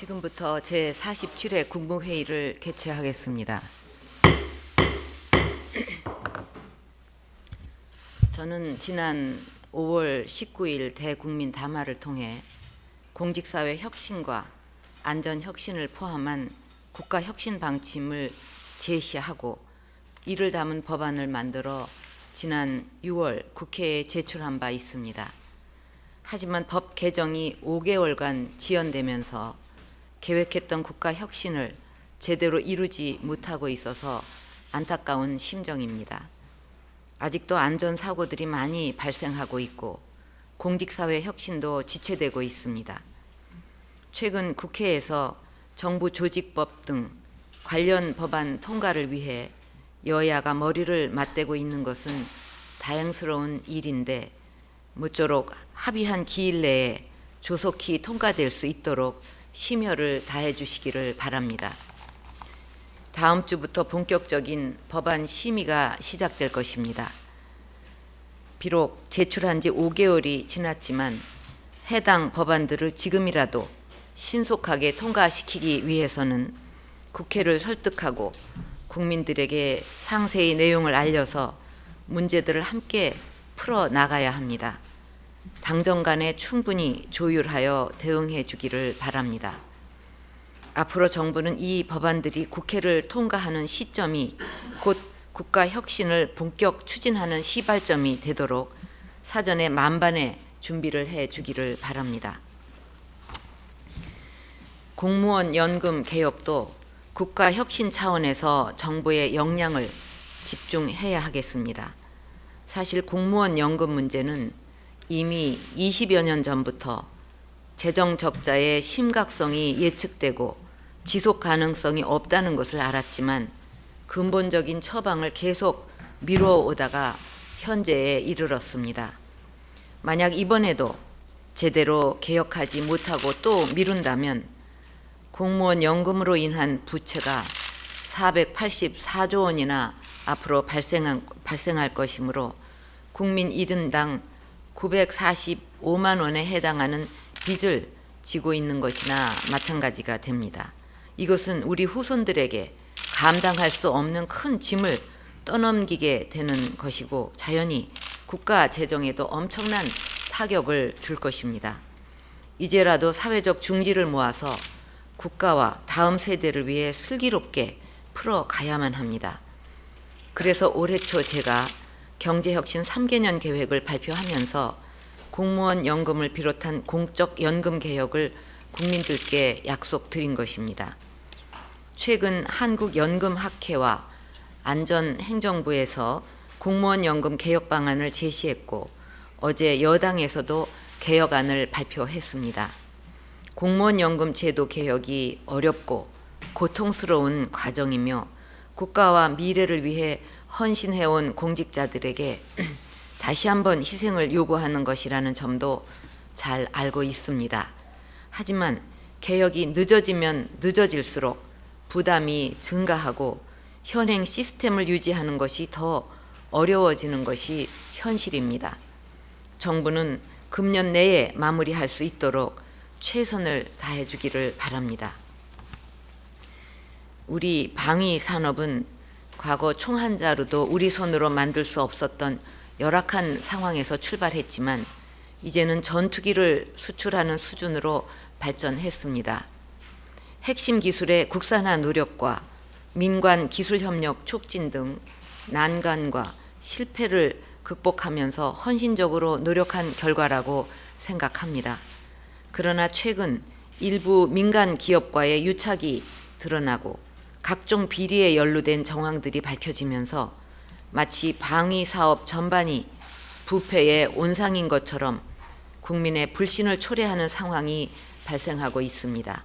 지금부터 제 47회 국무회의를 개최하겠습니다. 저는 지난 5월 19일 대국민 담화를 통해 공직사회 혁신과 안전 혁신을 포함한 국가 혁신 방침을 제시하고 이를 담은 법안을 만들어 지난 6월 국회에 제출한 바 있습니다. 하지만 법 개정이 5개월간 지연되면서 계획했던 국가 혁신을 제대로 이루지 못하고 있어서 안타까운 심정입니다. 아직도 안전 사고들이 많이 발생하고 있고 공직사회 혁신도 지체되고 있습니다. 최근 국회에서 정부 조직법 등 관련 법안 통과를 위해 여야가 머리를 맞대고 있는 것은 다행스러운 일인데 모쪼록 합의한 기일 내에 조속히 통과될 수 있도록 심혈을 다해 주시기를 바랍니다. 다음 주부터 본격적인 법안 심의가 시작될 것입니다. 비록 제출한 지 5개월이 지났지만 해당 법안들을 지금이라도 신속하게 통과시키기 위해서는 국회를 설득하고 국민들에게 상세히 내용을 알려서 문제들을 함께 풀어 나가야 합니다. 당정 간에 충분히 조율하여 대응해 주기를 바랍니다. 앞으로 정부는 이 법안들이 국회를 통과하는 시점이 곧 국가 혁신을 본격 추진하는 시발점이 되도록 사전에 만반의 준비를 해 주기를 바랍니다. 공무원 연금 개혁도 국가 혁신 차원에서 정부의 역량을 집중해야 하겠습니다. 사실 공무원 연금 문제는 이미 20여 년 전부터 재정 적자의 심각성이 예측되고 지속 가능성이 없다는 것을 알았지만 근본적인 처방을 계속 미뤄오다가 현재에 이르렀습니다. 만약 이번에도 제대로 개혁하지 못하고 또 미룬다면 공무원 연금으로 인한 부채가 484조 원이나 앞으로 발생한, 발생할 것이므로 국민 1인당 945만 원에 해당하는 빚을 지고 있는 것이나 마찬가지가 됩니다. 이것은 우리 후손들에게 감당할 수 없는 큰 짐을 떠넘기게 되는 것이고 자연히 국가 재정에도 엄청난 타격을 줄 것입니다. 이제라도 사회적 중지를 모아서 국가와 다음 세대를 위해 슬기롭게 풀어 가야만 합니다. 그래서 올해 초 제가 경제혁신 3개년 계획을 발표하면서 공무원 연금을 비롯한 공적 연금 개혁을 국민들께 약속드린 것입니다. 최근 한국연금학회와 안전행정부에서 공무원 연금 개혁 방안을 제시했고 어제 여당에서도 개혁안을 발표했습니다. 공무원 연금 제도 개혁이 어렵고 고통스러운 과정이며 국가와 미래를 위해 헌신해온 공직자들에게 다시 한번 희생을 요구하는 것이라는 점도 잘 알고 있습니다. 하지만 개혁이 늦어지면 늦어질수록 부담이 증가하고 현행 시스템을 유지하는 것이 더 어려워지는 것이 현실입니다. 정부는 금년 내에 마무리할 수 있도록 최선을 다해 주기를 바랍니다. 우리 방위 산업은 과거 총 한 자루도 우리 손으로 만들 수 없었던 열악한 상황에서 출발했지만 이제는 전투기를 수출하는 수준으로 발전했습니다. 핵심 기술의 국산화 노력과 민관 기술 협력 촉진 등 난관과 실패를 극복하면서 헌신적으로 노력한 결과라고 생각합니다. 그러나 최근 일부 민간 기업과의 유착이 드러나고 각종 비리에 연루된 정황들이 밝혀지면서 마치 방위 사업 전반이 부패의 온상인 것처럼 국민의 불신을 초래하는 상황이 발생하고 있습니다.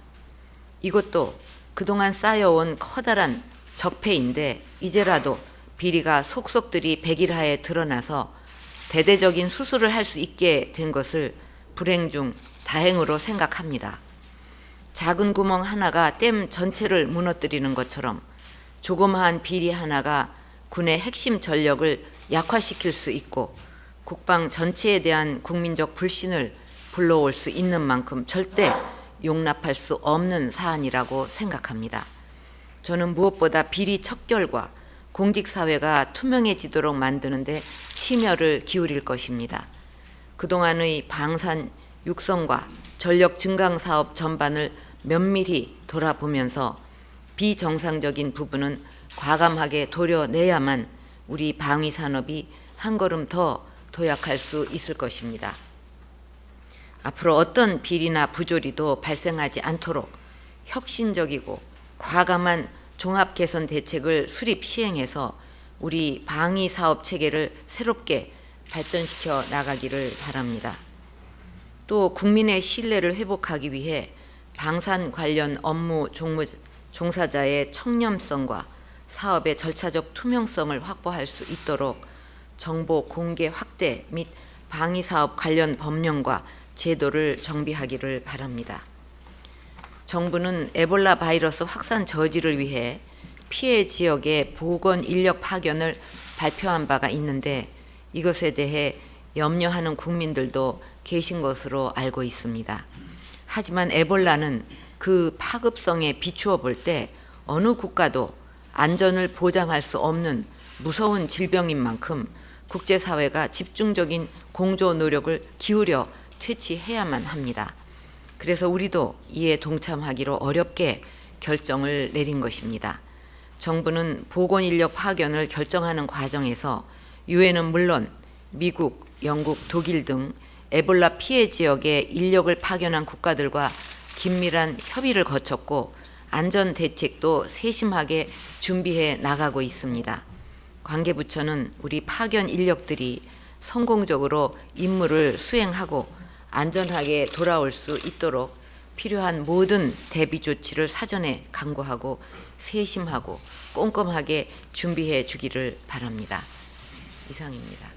이것도 그동안 쌓여온 커다란 적폐인데 이제라도 비리가 속속들이 백일하에 드러나서 대대적인 수술을 할 수 있게 된 것을 불행 중 다행으로 생각합니다. 작은 구멍 하나가 댐 전체를 무너뜨리는 것처럼 조그마한 비리 하나가 군의 핵심 전력을 약화시킬 수 있고 국방 전체에 대한 국민적 불신을 불러올 수 있는 만큼 절대 용납할 수 없는 사안이라고 생각합니다. 저는 무엇보다 비리 척결과 공직사회가 투명해지도록 만드는데 심혈을 기울일 것입니다. 그동안의 방산 육성과 전력 증강 사업 전반을 면밀히 돌아보면서 비정상적인 부분은 과감하게 도려내야만 우리 방위 산업이 한 걸음 더 도약할 수 있을 것입니다. 앞으로 어떤 비리나 부조리도 발생하지 않도록 혁신적이고 과감한 종합 개선 대책을 수립 시행해서 우리 방위 사업 체계를 새롭게 발전시켜 나가기를 바랍니다. 또 국민의 신뢰를 회복하기 위해 방산 관련 업무 종무, 종사자의 청렴성과 사업의 절차적 투명성을 확보할 수 있도록 정보 공개 확대 및 방위 사업 관련 법령과 제도를 정비하기를 바랍니다. 정부는 에볼라 바이러스 확산 저지를 위해 피해 지역의 보건 인력 파견을 발표한 바가 있는데 이것에 대해 염려하는 국민들도 계신 것으로 알고 있습니다. 하지만 에볼라는 그 파급성에 비추어 볼 때 어느 국가도 안전을 보장할 수 없는 무서운 질병인 만큼 국제사회가 집중적인 공조 노력을 기울여 퇴치해야만 합니다. 그래서 우리도 이에 동참하기로 어렵게 결정을 내린 것입니다. 정부는 보건 인력 파견을 결정하는 과정에서 유엔은 물론 미국, 영국, 독일 등 에볼라 피해 지역에 인력을 파견한 국가들과 긴밀한 협의를 거쳤고 안전 대책도 세심하게 준비해 나가고 있습니다. 관계부처는 우리 파견 인력들이 성공적으로 임무를 수행하고 안전하게 돌아올 수 있도록 필요한 모든 대비 조치를 사전에 강구하고 세심하고 꼼꼼하게 준비해 주기를 바랍니다. 이상입니다.